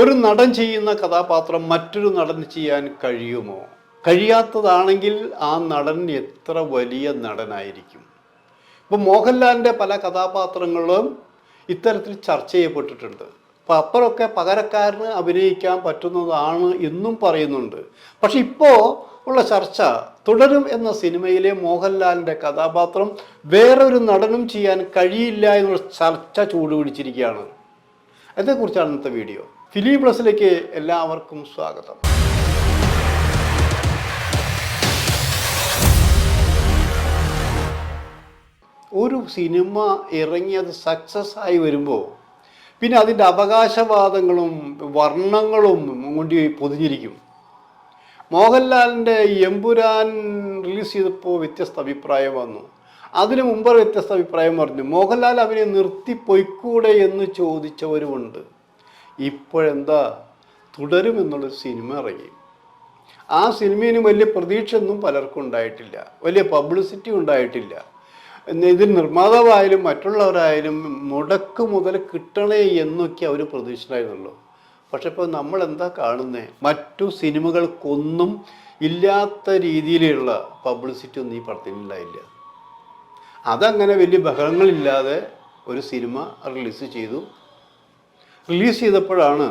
ഒരു നടൻ ചെയ്യുന്ന കഥാപാത്രം മറ്റൊരു നടൻ ചെയ്യാൻ കഴിയുമോ? കഴിയാത്തതാണെങ്കിൽ ആ നടൻ എത്ര വലിയ നടനായിരിക്കും? ഇപ്പം മോഹൻലാലിന്റെ പല കഥാപാത്രങ്ങളും ഇത്തരത്തിൽ ചർച്ച ചെയ്യപ്പെട്ടിട്ടുണ്ട്. അപ്പം അപ്പുറമൊക്കെ പകരക്കാരന് അഭിനയിക്കാൻ പറ്റുന്നതാണ് എന്നും പറയുന്നുണ്ട്. പക്ഷെ ഇപ്പോൾ ഉള്ള ചർച്ച തുടരും എന്ന സിനിമയിലെ മോഹൻലാലിന്റെ കഥാപാത്രം വേറൊരു നടനും ചെയ്യാൻ കഴിയില്ല എന്നുള്ള ചർച്ച ചൂടുപിടിച്ചിരിക്കുകയാണ് അതേക്കുറിച്ചാണ് ഇന്നത്തെ വീഡിയോ. ഫിലിം പ്ലസിലേക്ക് എല്ലാവർക്കും സ്വാഗതം. ഒരു സിനിമ ഇറങ്ങി അത് സക്സസ് ആയി വരുമ്പോൾ പിന്നെ അതിന്റെ അവകാശവാദങ്ങളും വർണങ്ങളും കൊണ്ട് പൊതിഞ്ഞിരിക്കും. മോഹൻലാലിന്റെ എമ്പുരാൻ റിലീസ് ചെയ്തപ്പോൾ വ്യത്യസ്ത അഭിപ്രായം വന്നു. അതിനു മുമ്പ് വ്യത്യസ്ത അഭിപ്രായം പറഞ്ഞു മോഹൻലാൽ അവനെ നിർത്തി എന്ന് ചോദിച്ചവരുമുണ്ട്. ഇപ്പോഴെന്താ തുടരുമെന്നുള്ള സിനിമ ഇറങ്ങി. ആ സിനിമയിന് വലിയ പ്രതീക്ഷയൊന്നും പലർക്കും ഉണ്ടായിട്ടില്ല. വലിയ പബ്ലിസിറ്റി ഉണ്ടായിട്ടില്ല. ഇതിൽ നിർമ്മാതാവായാലും മറ്റുള്ളവരായാലും മുടക്ക് മുതൽ കിട്ടണേ എന്നൊക്കെ അവർ പ്രതീക്ഷിച്ചായിരുന്നുള്ളൂ പക്ഷെ ഇപ്പോൾ നമ്മൾ എന്താ കാണുന്നത് മറ്റു സിനിമകൾക്കൊന്നും ഇല്ലാത്ത രീതിയിലുള്ള പബ്ലിസിറ്റി ഒന്നും ഈ പടത്തിനുണ്ടായില്ല അതങ്ങനെ വലിയ ബഹളങ്ങളില്ലാതെ ഒരു സിനിമ റിലീസ് ചെയ്തു. റിലീസ് ചെയ്തപ്പോഴാണ്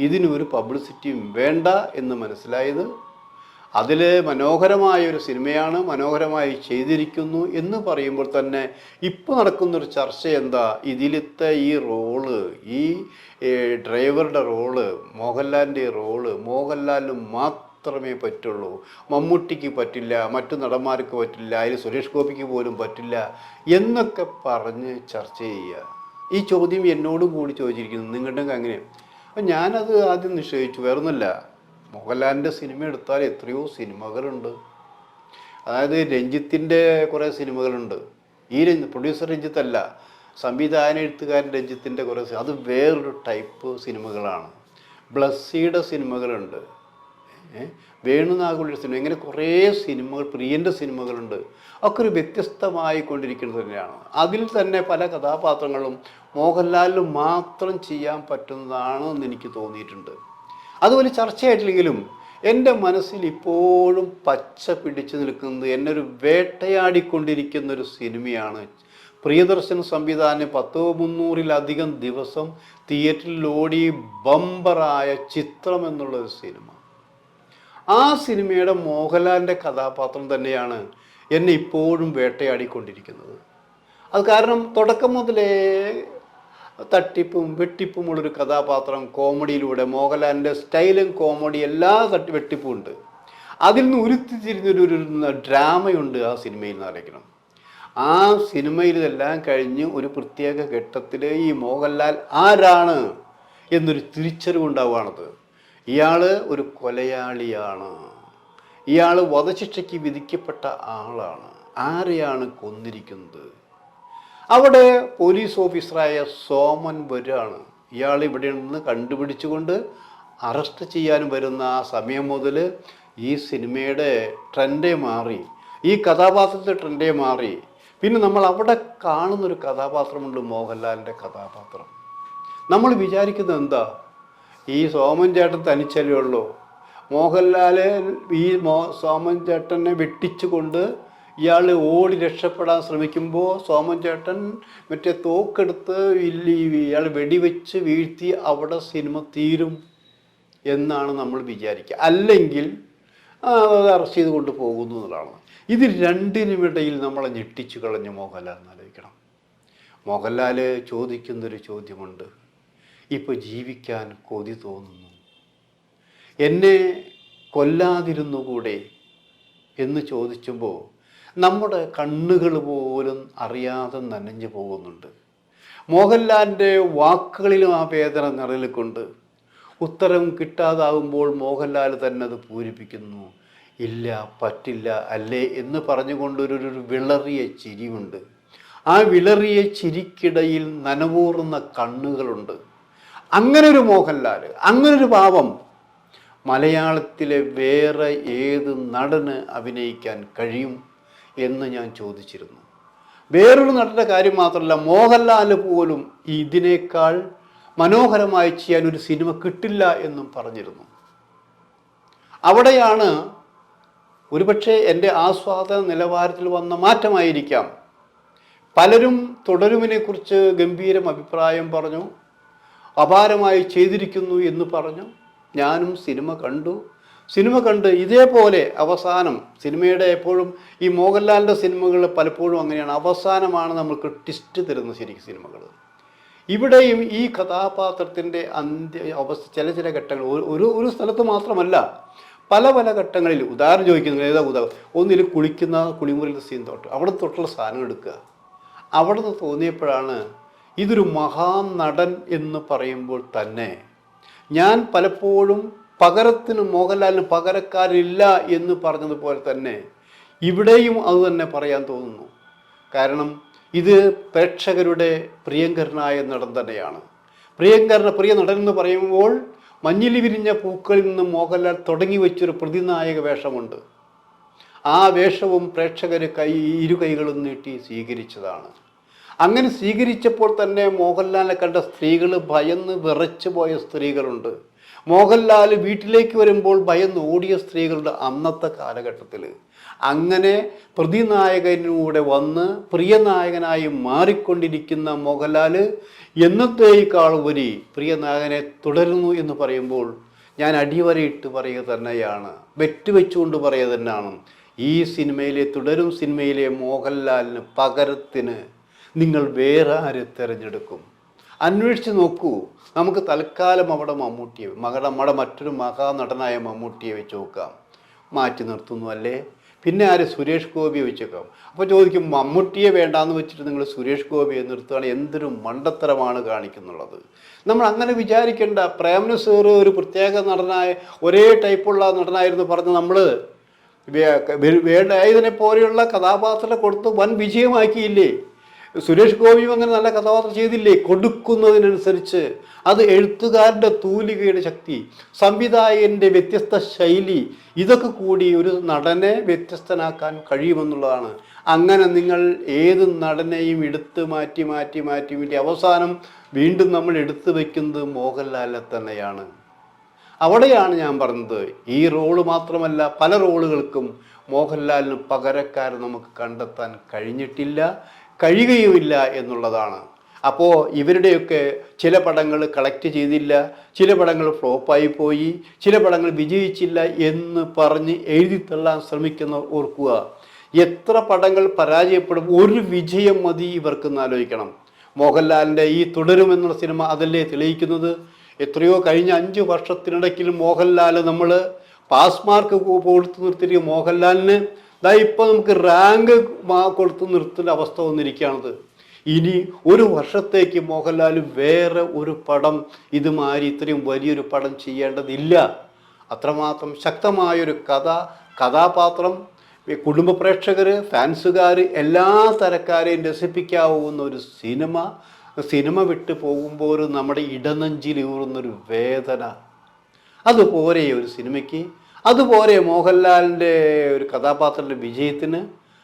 ഇതിനൊരു പബ്ലിസിറ്റിയും വേണ്ട എന്ന് മനസ്സിലായത്. അതിൽ മനോഹരമായ ഒരു സിനിമയാണ് മനോഹരമായി ചെയ്തിരിക്കുന്നു എന്ന് പറയുമ്പോൾ തന്നെ ഇപ്പോൾ നടക്കുന്നൊരു ചർച്ച എന്താ? ഇതിലത്തെ ഈ റോൾ ഈ ഡ്രൈവറുടെ റോൾ മോഹൻലാലിന്റെ റോൾ മോഹൻലാലിന് മാത്രമേ പറ്റുള്ളൂ. മമ്മൂട്ടിക്ക് പറ്റില്ല മറ്റു നടന്മാർക്ക് പറ്റില്ല അതിൽ സുരേഷ് ഗോപിക്ക് പോലും പറ്റില്ല എന്നൊക്കെ പറഞ്ഞ് ചർച്ച ചെയ്യുക. ഈ ചോദ്യം എന്നോടും കൂടി ചോദിച്ചിരിക്കുന്നു. നിങ്ങളുടെ അങ്ങനെ അപ്പം ഞാനത് ആദ്യം നിശ്ചയിച്ചു വേറൊന്നുമില്ല. മോഹൻലാലിന്റെ സിനിമ എടുത്താൽ എത്രയോ സിനിമകളുണ്ട്. അതായത് രഞ്ജിത്തിന്റെ കുറേ സിനിമകളുണ്ട്. ഈ രഞ്ജ് പ്രൊഡ്യൂസർ രഞ്ജിത്തല്ല സംവിധാന എഴുത്തുകാരൻ രഞ്ജിത്തിന്റെ കുറേ അത് വേറൊരു ടൈപ്പ് സിനിമകളാണ്. ബ്ലസ്സിയുടെ സിനിമകളുണ്ട്. ഏ? വേണുനാഗുളിയുടെ സിനിമ. ഇങ്ങനെ കുറേ സിനിമകൾ പ്രിയന്റെ സിനിമകളുണ്ട്. ഒക്കെ ഒരു വ്യത്യസ്തമായി കൊണ്ടിരിക്കുന്നത് തന്നെയാണ്. അതിൽ തന്നെ പല കഥാപാത്രങ്ങളും മോഹൻലാലിന് മാത്രം ചെയ്യാൻ പറ്റുന്നതാണ് എന്ന് എനിക്ക് തോന്നിയിട്ടുണ്ട്. അതുപോലെ ചർച്ചയായിട്ടില്ലെങ്കിലും എന്റെ മനസ്സിൽ ഇപ്പോഴും പച്ച പിടിച്ചു നിൽക്കുന്നത് എന്നെ ഒരു വേട്ടയാടിക്കൊണ്ടിരിക്കുന്ന ഒരു സിനിമയാണ്. പ്രിയദർശൻ സംവിധാനം പത്തോ മുന്നൂറിലധികം ദിവസം തിയേറ്ററിൽ ഓടി ബമ്പറായ ചിത്രം എന്നുള്ള ഒരു സിനിമ. ആ സിനിമയുടെ മോഹൻലാലിന്റെ കഥാപാത്രം തന്നെയാണ് എന്നെ ഇപ്പോഴും വേട്ടയാടിക്കൊണ്ടിരിക്കുന്നത്. അത് കാരണം തുടക്കം മുതലേ തട്ടിപ്പും വെട്ടിപ്പുമുള്ളൊരു കഥാപാത്രം കോമഡിയിലൂടെ മോഹൻലാലിന്റെ സ്റ്റൈലും കോമഡി എല്ലാ തട്ടി വെട്ടിപ്പും ഉണ്ട്. അതിൽ നിന്ന് ഉരുത്തിരിഞ്ഞൊരു ഡ്രാമയുണ്ട് ആ സിനിമയിൽ നിന്ന് അറിയിക്കണം ആ സിനിമയിൽ ഇതെല്ലാം കഴിഞ്ഞ് ഒരു പ്രത്യേക ഘട്ടത്തിൽ ഈ മോഹൻലാൽ ആരാണ് എന്നൊരു തിരിച്ചറിവുണ്ടാവുകയാണത് ഇയാൾ ഒരു കൊലയാളിയാണ്. ഇയാൾ വധശിക്ഷയ്ക്ക് വിധിക്കപ്പെട്ട ആളാണ്. ആരെയാണ് കൊന്നിരിക്കുന്നത്? അവിടെ പോലീസ് ഓഫീസറായ സോമൻ വരാണ്. ഇയാൾ ഇവിടെ നിന്ന് കണ്ടുപിടിച്ചുകൊണ്ട് അറസ്റ്റ് ചെയ്യാൻ വരുന്ന ആ സമയം മുതൽ ഈ സിനിമയുടെ ട്രെൻഡേ മാറി. ഈ കഥാപാത്രത്തിന്റെ ട്രെൻഡേ മാറി. പിന്നെ നമ്മൾ അവിടെ കാണുന്നൊരു കഥാപാത്രമുണ്ട് മോഹൻലാലിന്റെ കഥാപാത്രം. നമ്മൾ വിചാരിക്കുന്നത് എന്താ? ഈ സോമൻ ചേട്ടൻ തനിച്ചല്ലേ ഉള്ളൂ. മോഹൻലാൽ ഈ മോ സോമൻ ചേട്ടനെ വെട്ടിച്ചുകൊണ്ട് ഇയാൾ ഓടി രക്ഷപ്പെടാൻ ശ്രമിക്കുമ്പോൾ സോമൻ ചേട്ടൻ മറ്റേ തോക്കെടുത്ത് ഇയാൾ വെടിവെച്ച് വീഴ്ത്തി അവിടെ സിനിമ തീരും എന്നാണ് നമ്മൾ വിചാരിക്കുക. അല്ലെങ്കിൽ അത് അറസ്റ്റ് ചെയ്ത് കൊണ്ട് പോകുന്നു എന്നുള്ളതാണ്. ഇത് രണ്ടിനുമിടയിൽ നമ്മളെ ഞെട്ടിച്ചു കളഞ്ഞ് മോഹൻലാൽ എന്നാലോചിക്കണം മോഹൻലാൽ ചോദിക്കുന്നൊരു ചോദ്യമുണ്ട്. ഇപ്പോൾ ജീവിക്കാൻ കൊതി തോന്നുന്നു. എന്നെ കൊല്ലാതിരുന്നുകൂടെ എന്ന് ചോദിച്ചുമ്പോൾ നമ്മുടെ കണ്ണുകൾ പോലും അറിയാതെ നനഞ്ഞു പോകുന്നുണ്ട്. മോഹൻലാലിന്റെ വാക്കുകളിലും ആ വേദന നിറലിക്കൊണ്ട് ഉത്തരം കിട്ടാതാകുമ്പോൾ മോഹൻലാൽ തന്നെ അത് പൂരിപ്പിക്കുന്നു. ഇല്ല പറ്റില്ല അല്ലേ എന്ന് പറഞ്ഞുകൊണ്ടൊരു ഒരു വിളറിയ ചിരിയുണ്ട്. ആ വിളറിയ ചിരിക്കിടയിൽ നനവൂറുന്ന കണ്ണുകളുണ്ട്. അങ്ങനെ ഒരു മോഹൻലാൽ ഒരു പാവം. മലയാളത്തിലെ വേറെ ഏത് നടന് അഭിനയിക്കാൻ കഴിയും എന്ന് ഞാൻ ചോദിച്ചിരുന്നു. വേറൊരു നടന്റെ കാര്യം മാത്രമല്ല മോഹൻലാൽ പോലും ഇതിനേക്കാൾ മനോഹരമായി ചെയ്യാൻ ഒരു സിനിമ കിട്ടില്ല എന്നും പറഞ്ഞിരുന്നു. അവിടെയാണ് ഒരുപക്ഷെ എന്റെ ആസ്വാദന നിലവാരത്തിൽ വന്ന മാറ്റമായിരിക്കാം. പലരും തുടരുമിനെക്കുറിച്ച് ഗംഭീരം അഭിപ്രായം പറഞ്ഞു. അപാരമായി ചെയ്തിരിക്കുന്നു എന്ന് പറഞ്ഞു. ഞാനും സിനിമ കണ്ടു. സിനിമ കണ്ട് ഇതേപോലെ അവസാനം സിനിമയുടെ എപ്പോഴും ഈ മോഹൻലാലിന്റെ സിനിമകൾ പലപ്പോഴും അങ്ങനെയാണ്. അവസാനമാണ് നമ്മൾക്ക് ട്വിസ്റ്റ് തരുന്ന ശരിക്കും സിനിമകൾ. ഇവിടെയും ഈ കഥാപാത്രത്തിന്റെ അന്ത്യ അവസ്ഥ ചില ചില ഘട്ടങ്ങൾ ഒരു- ഒരു സ്ഥലത്ത് മാത്രമല്ല പല പല ഘട്ടങ്ങളിൽ ഉദാഹരണം ചോദിക്കുന്നത് ഏതാ ഉദാഹരണം ഒന്നിൽ കുളിക്കുന്ന കുളിമുറിയിലെ സീൻ തൊട്ട് അവിടെ തൊട്ടുള്ള സാധനം എടുക്കുക. അവിടെ നിന്ന് തോന്നിയപ്പോഴാണ് ഇതൊരു മഹാനടൻ എന്ന് പറയുമ്പോൾ തന്നെ ഞാൻ പലപ്പോഴും പകരത്തിന് മോഹൻലാലിന് പകരക്കാരില്ല എന്ന് പറഞ്ഞതുപോലെ തന്നെ ഇവിടെയും അത് തന്നെ പറയാൻ തോന്നുന്നു. കാരണം ഇത് പ്രേക്ഷകരുടെ പ്രിയങ്കരനായ നടൻ തന്നെയാണ്. പ്രിയങ്കരന പ്രിയ നടൻ എന്ന് പറയുമ്പോൾ മഞ്ഞിൽ വിരിഞ്ഞ പൂക്കളിൽ നിന്ന് മോഹൻലാൽ തുടങ്ങി വെച്ചൊരു പ്രതിനായക വേഷമുണ്ട്. ആ വേഷവും പ്രേക്ഷകർ കൈ ഇരു കൈകളും നീട്ടി സ്വീകരിച്ചതാണ്. അങ്ങനെ സ്വീകരിച്ചപ്പോൾ തന്നെ മോഹൻലാലിനെ കണ്ട സ്ത്രീകൾ ഭയന്ന് വിറച്ചു പോയ സ്ത്രീകളുണ്ട്. മോഹൻലാൽ വീട്ടിലേക്ക് വരുമ്പോൾ ഭയന്ന് ഓടിയ സ്ത്രീകളുടെ അന്നത്തെ കാലഘട്ടത്തിൽ. അങ്ങനെ പ്രതിനായകനൂടെ വന്ന് പ്രിയനായകനായി മാറിക്കൊണ്ടിരിക്കുന്ന മോഹൻലാൽ എന്നത്തേക്കാൾ ഉപരി പ്രിയനായകനെ തുടരുന്നു എന്ന് പറയുമ്പോൾ ഞാൻ അടിവരയിട്ട് പറയുക തന്നെയാണ്. വെറ്റുവെച്ചുകൊണ്ട് പറയുക തന്നെയാണ്. ഈ സിനിമയിലെ തുടരും സിനിമയിലെ മോഹൻലാലിന് പകരത്തിന് നിങ്ങൾ വേറെ ആരെ തിരഞ്ഞെടുക്കും? അന്വേഷിച്ച് നോക്കൂ. നമുക്ക് തൽക്കാലം അവിടെ മമ്മൂട്ടിയെ മകളുടെ നമ്മുടെ മറ്റൊരു മഹാനടനായ മമ്മൂട്ടിയെ വെച്ച് നോക്കാം. മാറ്റി നിർത്തുന്നു അല്ലേ? പിന്നെ ആര്? സുരേഷ് ഗോപിയെ വെച്ചേക്കാം അപ്പോൾ ചോദിക്കും മമ്മൂട്ടിയെ വേണ്ടാന്ന് വെച്ചിട്ട് നിങ്ങൾ സുരേഷ് ഗോപിയെ നിർത്തുകയാണ്. എന്തൊരു മണ്ടത്തരമാണ് കാണിക്കുന്നുള്ളത്. നമ്മൾ അങ്ങനെ വിചാരിക്കേണ്ട. പ്രേമന പ്രേംനസീർ ഒരു പ്രത്യേക നടനായ ഒരേ ടൈപ്പുള്ള നടനായിരുന്നു പറഞ്ഞ് നമ്മൾ വേണ്ട ഇതിനെ പോലെയുള്ള കഥാപാത്രത്തെ കൊടുത്ത് വൻ വിജയമാക്കിയില്ലേ? സുരേഷ് ഗോപിയും അങ്ങനെ നല്ല കഥാപാത്രം ചെയ്തില്ലേ? കൊടുക്കുന്നതിനനുസരിച്ച് അത് എഴുത്തുകാരന്റെ തൂലികയുടെ ശക്തി സംവിധായകന്റെ വ്യത്യസ്ത ശൈലി ഇതൊക്കെ കൂടി ഒരു നടനെ വ്യത്യസ്തനാക്കാൻ കഴിയുമെന്നുള്ളതാണ്. അങ്ങനെ നിങ്ങൾ ഏത് നടനെയും എടുത്ത് മാറ്റി മാറ്റി മാറ്റി വേണ്ടി അവസാനം വീണ്ടും നമ്മൾ എടുത്തു വയ്ക്കുന്നത് മോഹൻലാലിനെ തന്നെയാണ്. അവിടെയാണ് ഞാൻ പറഞ്ഞത് ഈ റോൾ മാത്രമല്ല പല റോളുകൾക്കും മോഹൻലാലിന് പകരക്കാരൻ നമുക്ക് കണ്ടെത്താൻ കഴിഞ്ഞിട്ടില്ല. കഴിയുകയുമില്ല എന്നുള്ളതാണ്. അപ്പോൾ ഇവരുടെയൊക്കെ ചില പടങ്ങൾ കളക്ട് ചെയ്തില്ല ചില പടങ്ങൾ ഫ്ലോപ്പായി പോയി ചില പടങ്ങൾ വിജയിച്ചില്ല എന്ന് പറഞ്ഞ് എഴുതി തള്ളാൻ ശ്രമിക്കുന്ന ഓർക്കുക. എത്ര പടങ്ങൾ പരാജയപ്പെടും ഒരു വിജയം മതി ഇവർക്കെന്ന് ആലോചിക്കണം. മോഹൻലാലിന്റെ ഈ തുടരുമെന്നുള്ള സിനിമ അതല്ലേ തെളിയിക്കുന്നത്? എത്രയോ കഴിഞ്ഞ അഞ്ച് വർഷത്തിനിടയ്ക്കിൽ മോഹൻലാൽ നമ്മൾ പാസ് മാർക്ക് കൊടുത്തു നിർത്തിയിരിക്കും മോഹൻലാലിന് ദാ ഇപ്പോൾ നമുക്ക് റാങ്ക് കൊടുത്ത് നിർത്തുന്ന അവസ്ഥ വന്നിരിക്കുകയാണത്. ഇനി ഒരു വർഷത്തേക്ക് മോഹൻലാൽ വേറെ ഒരു പടം ഇതുമാതിരി ഇത്രയും വലിയൊരു പടം ചെയ്യേണ്ടതില്ല. അത്രമാത്രം ശക്തമായൊരു കഥ കഥാപാത്രം കുടുംബ പ്രേക്ഷകർ ഫാൻസുകാർ എല്ലാ തരക്കാരെയും രസിപ്പിക്കാവുന്ന ഒരു സിനിമ സിനിമ വിട്ട് പോകുമ്പോൾ നമ്മുടെ ഇടനെഞ്ചിൽ ഊറുന്നൊരു വേദന. അതുപോലെ ഒരു സിനിമയ്ക്ക് അതുപോലെ മോഹൻലാലിന്റെ ഒരു കഥാപാത്രത്തിന്റെ വിജയത്തിന്